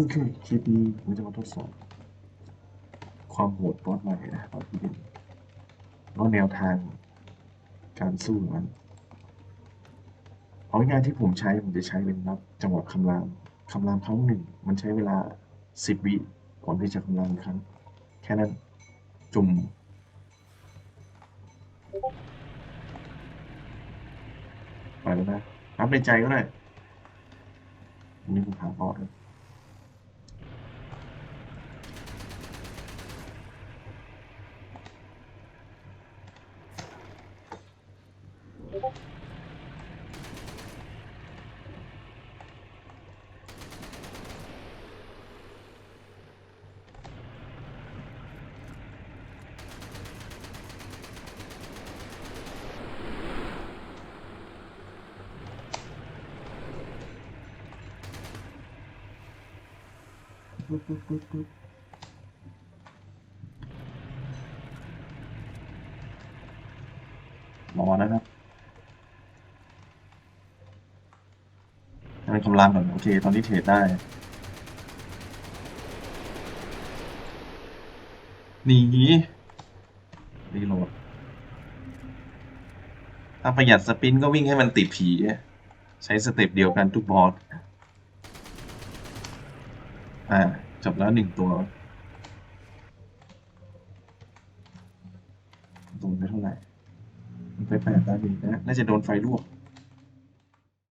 โอเคคลิปนี้ผมจะมาทดสอบ ความโหดบอสใหม่นะบอสที่เป็นแล้วแนวทางการสู้ของมันเอาง่ายที่ผมใช้ผมจะใช้เป็นนับจังหวะคำรามคำรามครั้งหนึ่ง มันใช้เวลาสิบวิก่อนที่จะคำรามครั้ง แค่นั้นจุ่มไปแล้วนะนับในใจก็ได้อันนี้ผมถามบอสเลย ปึ๊บปึ๊บปึ๊บปึ๊บรอนะครับ ให้มันคำรามก่อนโอเค ตอนนี้เทรดได้ หนีรีโหลด ถ้าประหยัดสปินก็วิ่งให้มันติดผี ใช้สเต็ปเดียวกันทุกบอสอ่าจบแล้วหนึ่งตัวตรงไปเท่าไหร่มันไปแปดตาดีนะ น่าจะโดนไฟลวก